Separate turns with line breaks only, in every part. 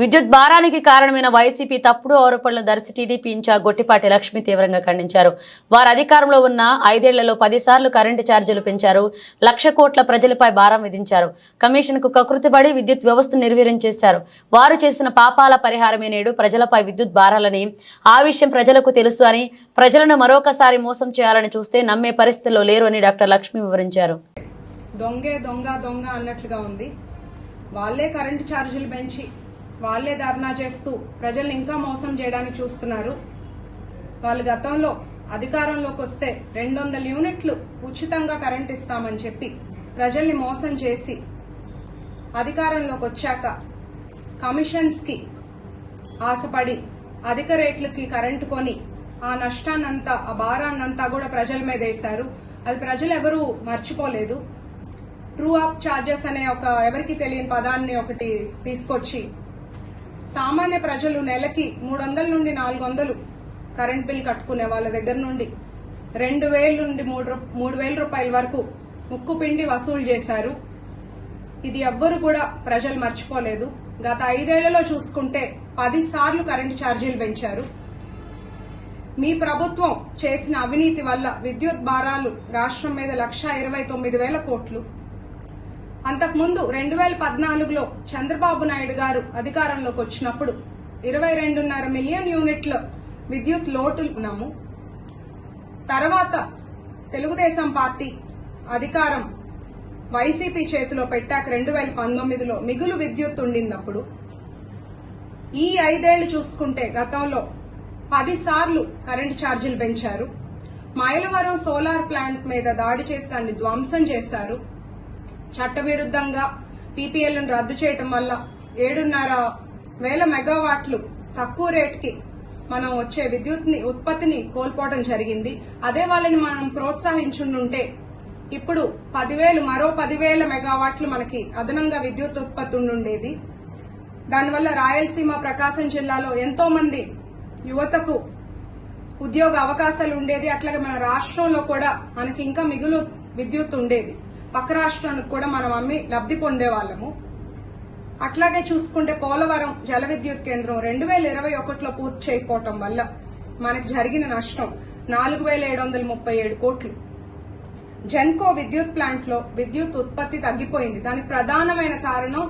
విద్యుత్ భారానికి కారణమైన వైసీపీ తప్పుడు ఆరోపణలు దర్శి టీడీపీ ఇన్ఛార్జ్ గొట్టిపాటి లక్ష్మి తీవ్రంగా ఖండించారు. వారు అధికారంలో ఉన్న ఐదేళ్ళలో పదిసార్లు కరెంటు ఛార్జీలు పెంచారు. లక్ష కోట్ల ప్రజలపై భారం విధించారు. కమిషన్కు కకృతిపడి విద్యుత్ వ్యవస్థ నిర్వీర్యం చేశారు. వారు చేసిన పాపాల పరిహారమే నేడు ప్రజలపై విద్యుత్ భారాలని ఆ విషయం ప్రజలకు తెలుసు అని ప్రజలను మరొకసారి మోసం చేయాలని చూస్తే నమ్మే పరిస్థితిలో లేరు అని డాక్టర్ లక్ష్మి వివరించారు.
దొంగే దొంగ దొంగ అన్నట్లుగా ఉంది. వాళ్ళే కరెంటు ఛార్జీలు పెంచి వాళ్ళే ధర్నా చేస్తూ ప్రజల్ని ఇంకా మోసం చేయడానికి చూస్తున్నారు. వాళ్ళు గతంలో అధికారంలోకి వస్తే రెండు వందల యూనిట్లు ఉచితంగా కరెంట్ ఇస్తామని చెప్పి ప్రజల్ని మోసం చేసి అధికారంలోకి వచ్చాక కమిషన్స్కి ఆశపడి అధిక రేట్లకి కరెంటు కొని ఆ నష్టాన్నంతా ఆ భారాన్నంతా కూడా ప్రజల మీద వేశారు. అది ప్రజలు ఎవరూ మర్చిపోలేదు. ట్రూ అప్ ఛార్జెస్ అనే ఒక ఎవరికి తెలియని పదాన్ని ఒకటి తీసుకొచ్చి సామాన్య ప్రజలు నెలకి మూడు వందల నుండి నాలుగు వందలు కరెంట్ బిల్ కట్టుకునే వాళ్ళ దగ్గర నుండి రెండు వేల నుండి మూడు మూడు వేల రూపాయల వరకు ముక్కు పిండి వసూలు చేశారు. ఇది ఎవ్వరు కూడా ప్రజలు మర్చిపోలేదు. గత ఐదేళ్ళలో చూసుకుంటే పది సార్లు కరెంటు ఛార్జీలు పెంచారు. మీ ప్రభుత్వం చేసిన అవినీతి వల్ల విద్యుత్ భారాలు రాష్ట్రం మీద లక్ష ఇరవై తొమ్మిది వేల కోట్లు. అంతకుముందు రెండు వేల పద్నాలుగులో చంద్రబాబు నాయుడు గారు అధికారంలోకి వచ్చినప్పుడు ఇరవై రెండున్నర మిలియన్ యూనిట్ల విద్యుత్ లోటు ఉన్నాము. తర్వాత తెలుగుదేశం పార్టీ అధికారం వైసీపీ చేతిలో పెట్టాక రెండు వేల పంతొమ్మిదిలో మిగులు విద్యుత్ ఉండినప్పుడు ఈ ఐదేళ్ళు చూసుకుంటే గతంలో పదిసార్లు కరెంటు ఛార్జీలు పెంచారు. మైలవరం సోలార్ ప్లాంట్ మీద దాడి చేసి దాన్ని ధ్వంసం చేశారు. చట్టవిరుద్ధంగా పీపీఎల్ను రద్దు చేయటం వల్ల ఏడున్నర వేల మెగావాట్లు తక్కువ రేట్కి మనం వచ్చే విద్యుత్ని ఉత్పత్తిని కోల్పోవడం జరిగింది. అదే వాళ్ళని మనం ప్రోత్సహించుంటే ఇప్పుడు పదివేలు మరో పదివేల మెగావాట్లు మనకి అదనంగా విద్యుత్ ఉత్పత్తి ఉండేది దానివల్ల రాయలసీమ ప్రకాశం జిల్లాలో ఎంతో మంది యువతకు ఉద్యోగ అవకాశాలు ఉండేది అట్లాగే మన రాష్ట్రంలో కూడా మనకి ఇంకా మిగులు విద్యుత్ ఉండేది పక్క రాష్ట్రానికి కూడా మనం అమ్మి లబ్ధి పొందే వాళ్ళము అట్లాగే చూసుకుంటే పోలవరం జల విద్యుత్ కేంద్రం రెండు వేల ఇరవై ఒకటిలో పూర్తి చేయకపోవటం వల్ల మనకు జరిగిన నష్టం నాలుగు వేల ఏడు వందల ముప్పై ఏడు కోట్లు. జెన్కో విద్యుత్ ప్లాంట్లో విద్యుత్ ఉత్పత్తి తగ్గిపోయింది. దానికి ప్రధానమైన కారణం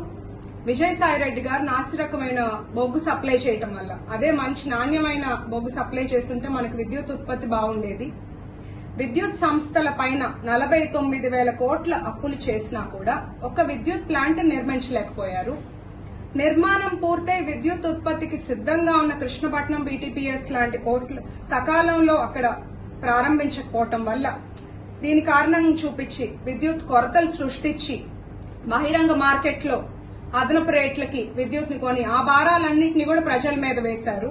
విజయసాయి రెడ్డి గారు నాసిరకమైన బొగ్గు సప్లై చేయటం వల్ల. అదే మంచి నాణ్యమైన బొగ్గు సప్లై చేస్తుంటే మనకు విద్యుత్ ఉత్పత్తి బాగుండేది. విద్యుత్ సంస్థల పైన నలభై తొమ్మిది వేల కోట్ల అప్పులు చేసినా కూడా ఒక విద్యుత్ ప్లాంట్ నిర్మించలేకపోయారు. నిర్మాణం పూర్తయి విద్యుత్ ఉత్పత్తికి సిద్ధంగా ఉన్న కృష్ణపట్నం బీటీపీఎస్ లాంటి పోర్టులు సకాలంలో అక్కడ ప్రారంభించకపోవటం వల్ల దీని కారణం చూపించి విద్యుత్ కొరతలు సృష్టించి బహిరంగ మార్కెట్లో అదనపు రేట్లకి విద్యుత్ని కొని ఆ భారాలన్నింటినీ కూడా ప్రజల మీద వేశారు.